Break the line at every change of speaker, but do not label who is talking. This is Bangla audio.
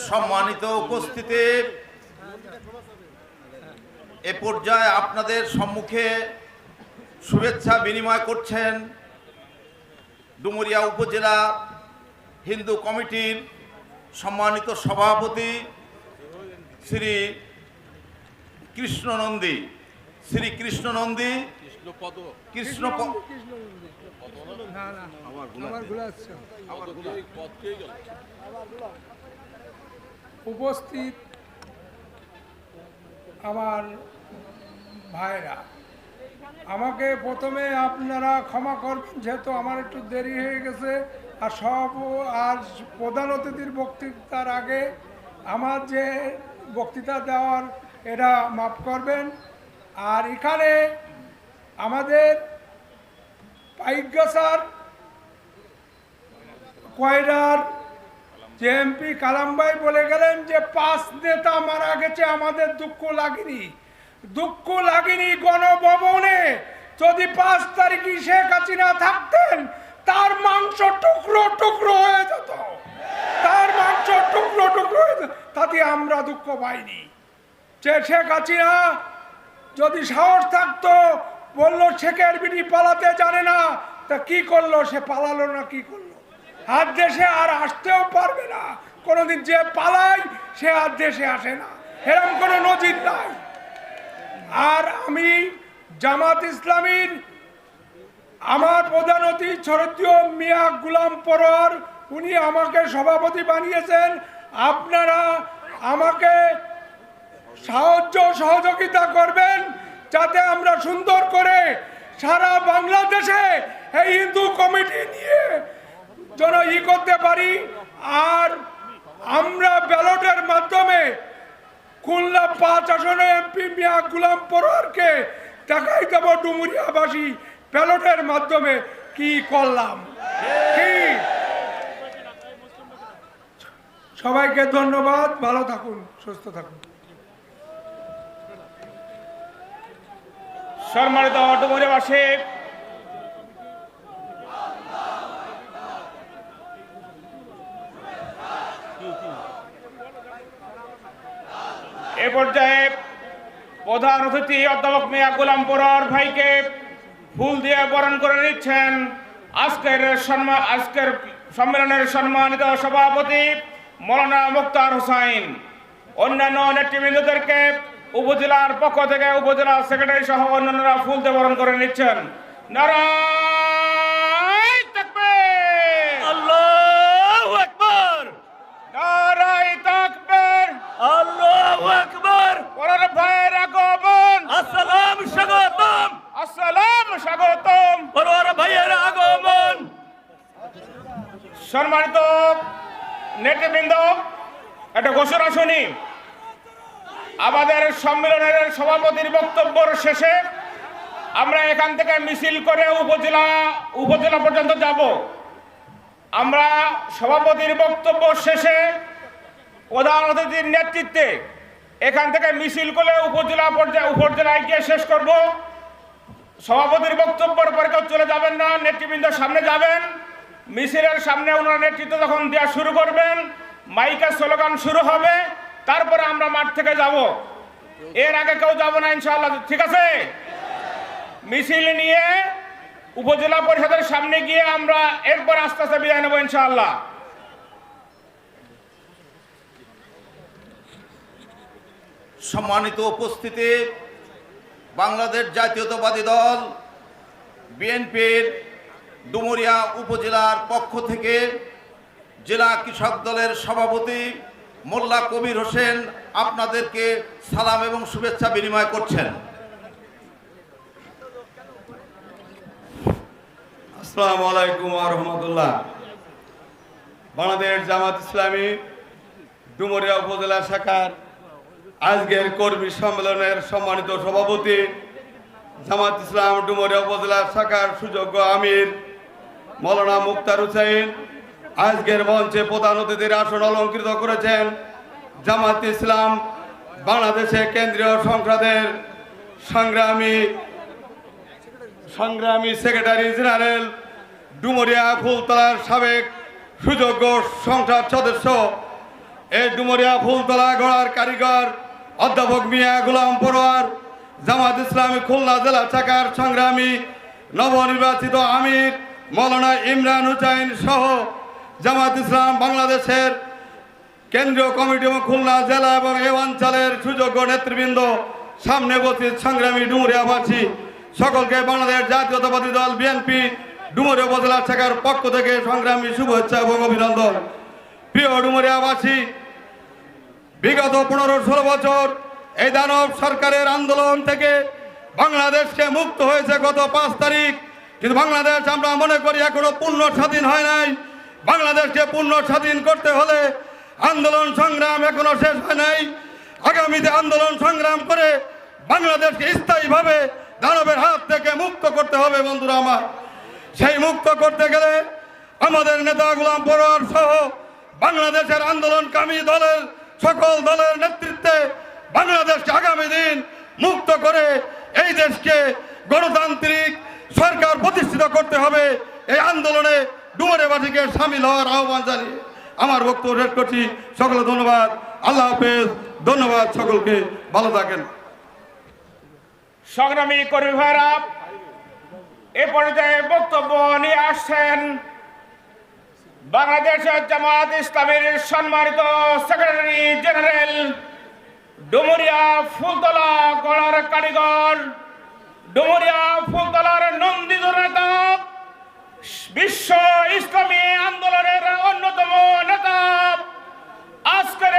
সম্মানিত উপস্থিতি। এ পর্যায়ে আপনাদের সম্মুখে শুভেচ্ছা বিনিময় করছেন ডুমুরিয়া উপজেলা হিন্দু কমিটির সম্মানিত সভাপতি শ্রী কৃষ্ণ নন্দী শ্রী কৃষ্ণ নন্দী কৃষ্ণ প-
না না আমার ভুল আসছে উপস্থিত আমার ভাইরা। আমাকে প্রথমে আপনারা ক্ষমা করবেন, যেহেতু আমার একটু দেরি হয়ে গেছে, আর সব আর প্রধান অতিথির বক্তৃতার আগে আমার যে বক্তৃতা দেওয়ার এটা মাফ করবেন। আর এখানে আমাদের পাইগাসার কয়রার যে এমপি কালামবাই বলে গেলেন যে পাঁচ নেতা মারা গেছে, আমাদের দুঃখ লাগেনি। দুঃখ লাগেনি গণভবনে। যদি পাঁচ তারিখে শেখ হাসিনা থাকতেন, তার মাংস টুকরো টুকরো হয়ে যেত। তার মাংস টুকরো টুকরো হয়ে তাতে আমরা দুঃখ পাইনি। যে শেখ হাসিনা যদি সাহস থাকতো, বলল শেখের বিটি পালাতে জানে না, তা কি করল? সে পালালো না, কি করল? আর দেশে আর আসতেও পারবে না। কোনোদিন যে পালায় সে আর দেশে আসে না। এরকম কোনো নজির নাই। আর আমি জামাত ইসলামীর আমার প্রধান অতি শরদীয় মিয়া গুলাম পরোয়ার, উনি আমাকে সভাপতি বানিয়েছেন। আপনারা আমাকে সাহায্য সহযোগিতা করবেন যাতে আমরা সুন্দর করে সারা বাংলাদেশে এই হিন্দু কমিটি নিয়ে যেন ই করতে পারি। আর আমরা ব্যালটের মাধ্যমে খুলনা পাঁচ আসনে এমপি মিয়া গুলাম পরোয়ারকে দেখাই দেব ডুমুরিয়াবাসী ব্যালটের মাধ্যমে কি করলাম। কি? সবাইকে ধন্যবাদ, ভালো থাকুন, সুস্থ থাকুন।
সম্মানিত ডুমুরিয়াবাসী এ পর্যায়ে প্রধান অতিথি অধ্যাপক মিয়া গোলাম বরার ভাইকে ফুল দিয়ে বরণ করে নিচ্ছেন। আজকের সম্মান আজকের সম্মেলনের সম্মানিত সভাপতি মৌলানা মুক্তার হোসাইন। অন্যান্য নেতৃবৃন্দদেরকে উপজেলার পক্ষ থেকে উপজেলা সেক্রেটারি সহ অন্যান্যরা ফুল দিয়ে বরণ করে নিচ্ছেন। নারায় সম্মানিত নেতৃবৃন্দ, একটা ঘোষণা শুনি। আমাদের সম্মেলনের সভাপতির বক্তব্যর শেষে আমরা এখান থেকে মিছিল করে উপজেলা উপজেলা পর্যন্ত যাব। আমরা সভাপতির বক্তব্য শেষে প্রধান অতিথির নেতৃত্বে এখান থেকে মিছিল করে উপজেলা পর্যায়ে, উপজেলায় গিয়ে শেষ করব। সভাপতির বক্তব্যের পরে কেউ চলে যাবেন না, নেতৃবৃন্দ সামনে যাবেন। মিছিলের সামনে ওনার নেতৃত্ব যখন দেওয়া শুরু করবেন, মাইকের স্লোগান শুরু হবে, তারপরে আমরা মাঠ থেকে যাব। এর আগে কেউ যাব না ইনশাল্লাহ ঠিক আছে? মিছিল নিয়ে উপজেলা পরিষদের সামনে গিয়ে আমরা এরপর আস্তে আস্তে বিদায় নেব ইনশাল্লাহ
সম্মানিত উপস্থিতি, বাংলাদেশ জাতীয়তাবাদী দল, বিএনপির ডুমুরিয়া উপজেলার পক্ষ থেকে জেলা কৃষক দলের সভাপতি মোল্লা কবির হোসেন আপনাদেরকে সালাম এবং শুভেচ্ছা বিনিময় করছেন।
আসসালামু আলাইকুম রহমতুল্লাহ। বাংলাদেশ জামাত ইসলামী ডুমরিয়া উপজেলা শাখার আজকের কর্মী সম্মেলনের সম্মানিত সভাপতি জামাত ইসলাম ডুমরিয়া উপজেলা শাখার সুযোগ্য আমির মৌলানা মুক্তার হুসাইন আজকের মঞ্চে প্রধান অতিথির আসন অলঙ্কৃত করেছেন জামাত ইসলাম, বাংলাদেশে কেন্দ্রীয় সংসদের সংগ্রামী সংগ্রামী সেক্রেটারি জেনারেল ডুমরিয়া ফুলতলার সাবেক সুযোগ্য সংসদ সদস্য। এই ডুমরিয়া ফুলতলা গড়ার কারিগর অধ্যাপক মিয়া গুলাম পরোয়ার, জামাত ইসলামী খুলনা জেলা শাখার সংগ্রামী নবনির্বাচিত আমির মৌলানা ইমরান হুসাইন সহ জামাত ইসলাম বাংলাদেশের কেন্দ্রীয় কমিটি এবং খুলনা জেলা এবং এ অঞ্চলের সুযোগ্য নেতৃবৃন্দ, সামনে উপস্থিত সংগ্রামী ডুমুরিয়াবাসী সকলকে বাংলাদেশ জাতীয়তাবাদী দল বিএনপি ডুমুরিয়া উপজেলা শাখার পক্ষ থেকে সংগ্রামী শুভেচ্ছা এবং অভিনন্দন। প্রিয় ডুমুরিয়াবাসী বিগত পনেরো ষোলো বছর এই দানব সরকারের আন্দোলন থেকে বাংলাদেশকে মুক্ত হয়েছে গত পাঁচ তারিখ। কিন্তু বাংলাদেশ আমরা মনে করি এখনও পূর্ণ স্বাধীন হয় নাই। বাংলাদেশকে পূর্ণ স্বাধীন করতে হলে আন্দোলন সংগ্রাম এখনও শেষ হয় নাই। আগামীতে আন্দোলন সংগ্রাম করে বাংলাদেশকে স্থায়ীভাবে দানবের হাত থেকে মুক্ত করতে হবে বন্ধুরা আমার। সেই মুক্ত করতে গেলে আমাদের নেতা গুলাম পরোয়ার সহ বাংলাদেশের আন্দোলনকামী দলের সকল দলের নেতৃত্বে বাংলাদেশকে আগামী দিন মুক্ত করে এই দেশকে গণতান্ত্রিক সরকার প্রতিষ্ঠিত করতে হবে। এই আন্দোলনে ডুমরেবাসীকে সামিল হওয়ার আহ্বান জানিয়ে আমার বক্তব্য শেষ করছি। সকলে ধন্যবাদ। আল্লাহ হাফেজ। ধন্যবাদ সকলকে। ভালো থাকেন।
সংগ্রামী কর্মী ভাইরা, এ পর্যায়ে বক্তব্য নিয়ে আসছেন বাংলাদেশের জামাত ইসলামের সম্মানিত সেক্রেটারি জেনারেল ডুমুরিয়া ফুলতলা গড়ার কারিগর। ডুমুরিয়া ফুলতলার নন্দিত নেতা বিশ্ব ইসলামী আন্দোলনের অন্যতম নেতা। আজকের